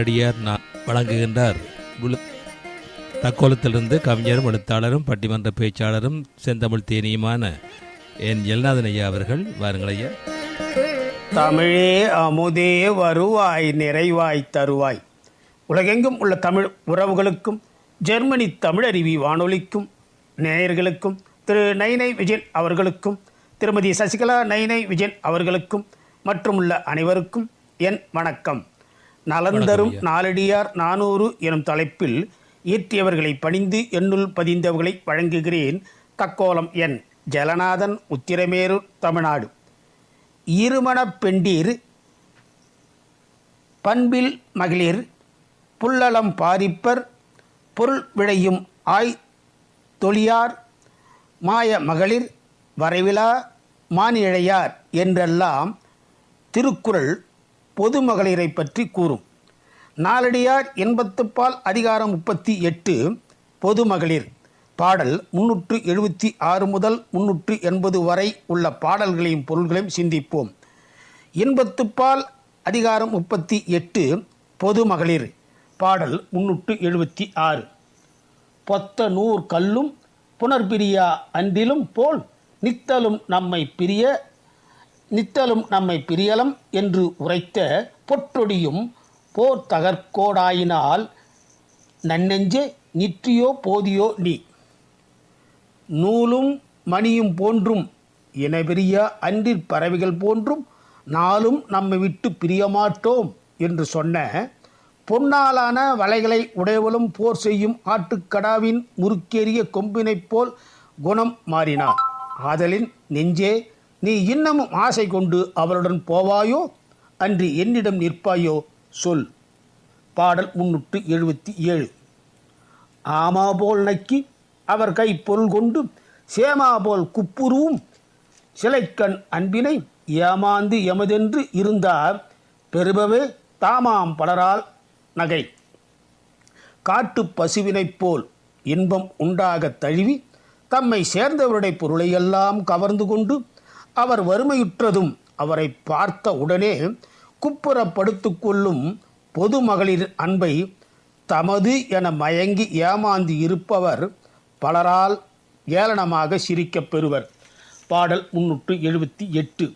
அடியார் நான் வழங்குகின்றார். தக்கோலத்திலிருந்து கவிஞரும் எழுத்தாளரும் பட்டிமன்ற பேச்சாளரும் செந்தமிழ் தேனியுமான என் எல்நாதன் ஐயா அவர்கள் வாருங்கள் ஐயா. தமிழே அமுதே வருவாய் நிறைவாய் தருவாய். உலகெங்கும் உள்ள தமிழ் உறவுகளுக்கும் ஜெர்மனி தமிழருவி வானொலிக்கும் நேயர்களுக்கும் திரு நைனை விஜயன் அவர்களுக்கும் திருமதி சசிகலா நைனை விஜயன் அவர்களுக்கும் மற்றும் உள்ள அனைவருக்கும் என் வணக்கம். நலந்தரும் நாலடியார் நானூறு எனும் தலைப்பில் இயற்றியவர்களை பணிந்து என்னுள் பதிந்தவர்களை வழங்குகிறேன். தக்கோலம் என். ஜலநாதன் உத்திரமேரூர் தமிழ்நாடு. இருமணப் பெண்டீர் பண்பில் மகளிர் புல்லளம் பாரிப்பர் பொருள் விளையும் ஆய் தொழியார் மாய மகளிர் வரைவிலா மானிழையார் என்றெல்லாம் திருக்குறள் பொது மகளிரை பற்றி கூறும். நாலடியார் எண்பத்துப்பால் அதிகாரம் முப்பத்தி எட்டு பொது மகளிர் பாடல் முன்னூற்று எழுபத்தி ஆறு முதல் முன்னூற்று எண்பது வரை உள்ள பாடல்களையும் பொருள்களையும் சிந்திப்போம். எண்பத்துப்பால் அதிகாரம் முப்பத்தி எட்டு பொது மகளிர் பாடல் முன்னூற்று எழுபத்தி ஆறு. பொத்த நூறு கல்லும் புனர்பிரியா அன்றிலும் போல் நித்தலும் நம்மை பிரிய நித்தலும் நம்மை பிரியலம் என்று உரைத்த பொற்றொடியும் போர் தகர்க்கோடாயினால் நன்னெஞ்சே நிற்றியோ போதியோ நீ. நூலும் மணியும் போன்றும் இனபெரிய அன்றிற் பறவைகள் போன்றும் நாளும் நம்மை விட்டு பிரியமாட்டோம் என்று சொன்ன பொன்னாலான வலைகளை உடையவளும் போர் செய்யும் ஆட்டுக்கடாவின் முறுக்கேறிய கொம்பினைப் போல் குணம் மாறினார் ஆதலின் நெஞ்சே நீ இன்னமும் ஆசை கொண்டு அவளுடன் போவாயோ? அன்று என்னிடம் நிற்பாயோ? சொல். பாடல் முன்னூற்று எழுபத்தி ஏழு. ஆமா போல் நக்கி அவர் கை பொருள் கொண்டு சேமா போல் குப்புருவும் சிலைக்கண் அன்பினை ஏமாந்து எமதென்று இருந்தார். பெறுபவே தாமாம் பலரால் நகை. காட்டுப் பசுவினைப் போல் இன்பம் உண்டாகத் தழுவி தம்மை சேர்ந்தவருடைய பொருளையெல்லாம் கவர்ந்து கொண்டு அவர் வறுமையுற்றதும் அவரை பார்த்த உடனே குப்புறப்படுத்திக் கொள்ளும் பொது மகளிர் அன்பை தமது என மயங்கி ஏமாந்து இருப்பவர் பலரால் ஏளனமாக சிரிக்கப் பெறுவர். பாடல் முன்னூற்று எழுபத்தி எட்டு.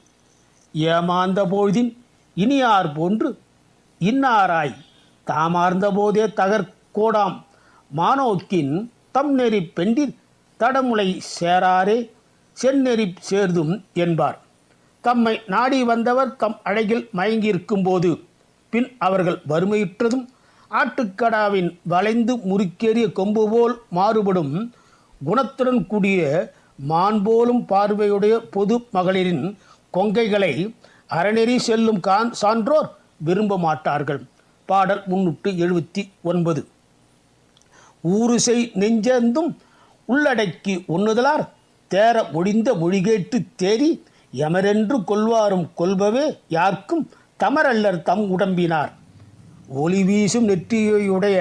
ஏமாந்த பொழுதின் இனியார் போன்று இன்னாராய் தாமார்ந்த போதே தகர்கோடாம் மானோக்கின் தம் நெறி பெண்டின் தடமுலை சேராரே செந்நெறி சேர்தும் என்பார். தம்மை நாடி வந்தவர் தம் அழகில் மயங்கியிருக்கும் போது பின் அவர்கள் வறுமையுற்றதும் ஆட்டுக்கடாவின் வளைந்து முறுக்கேறிய கொம்பு போல் மாறுபடும் குணத்துடன் கூடிய மான் போலும் பார்வையுடைய பொது மகளிரின் கொங்கைகளை அறநெறி செல்லும் கான் சான்றோர் விரும்ப மாட்டார்கள். பாடல் முன்னூற்று எழுபத்தி ஒன்பது. ஊருசை நெஞ்சந்தும் உள்ளடக்கி ஒன்றுதலார் தேர முடிந்த மொழிகேட்டு தேறி எமரென்று கொள்வாரும் கொள்பவே யார்க்கும் தமரல்லர் தம் உடம்பினார். ஒளி வீசும் நெற்றியுடைய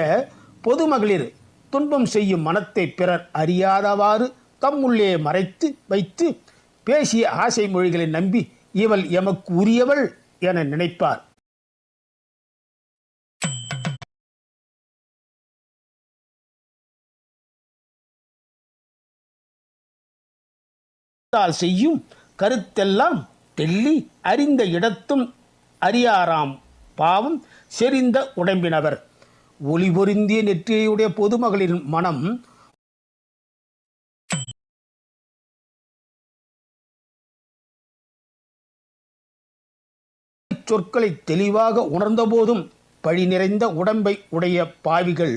பொதுமகளிர் துன்பம் செய்யும் மனத்தை பிறர் அறியாதவாறு தம்முள்ளே மறைத்து வைத்து பேசிய ஆசை மொழிகளை நம்பி இவள் எமக்கு உரியவள் என நினைப்பார். தால் செய்யும் கருத்தெல்லாம் தெள்ளி அறிந்த இடத்தும் அறியாராம் பாவம் செறிந்த உடம்பினவர். ஒளி பொருந்திய நெற்றியுடைய பொதுமகளின் மனம் சொற்களை தெளிவாக உணர்ந்தபோதும் பழி நிறைந்த உடம்பை உடைய பாவிகள்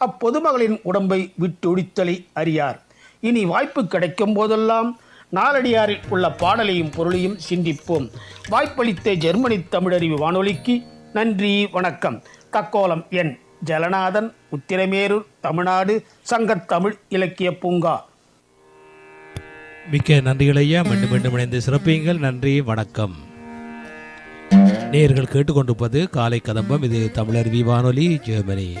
அப்பொதுமகளின் உடம்பை விட்டொழித்தலை அறியார். இனி வாய்ப்பு கிடைக்கும் போதெல்லாம் நாலடியாரில் உள்ள பாடலையும் பொருளையும் சிந்திப்போம். வாய்ப்பளித்த ஜெர்மனி தமிழறிவு வானொலிக்கு நன்றி வணக்கம். தக்கோலம் என். ஜலநாதன் உத்திரமேரூர் தமிழ்நாடு சங்கத்தமிழ் இலக்கிய பூங்கா. மிக்க நன்றிகள் ஐயா. மீண்டும் மீண்டும் இணைந்து சிறப்பியுங்கள். நன்றி வணக்கம். நேர்கள் கேட்டுக்கொண்டிருப்பது காலை கதம்பம். இது தமிழர் வானொலி ஜெர்மனி.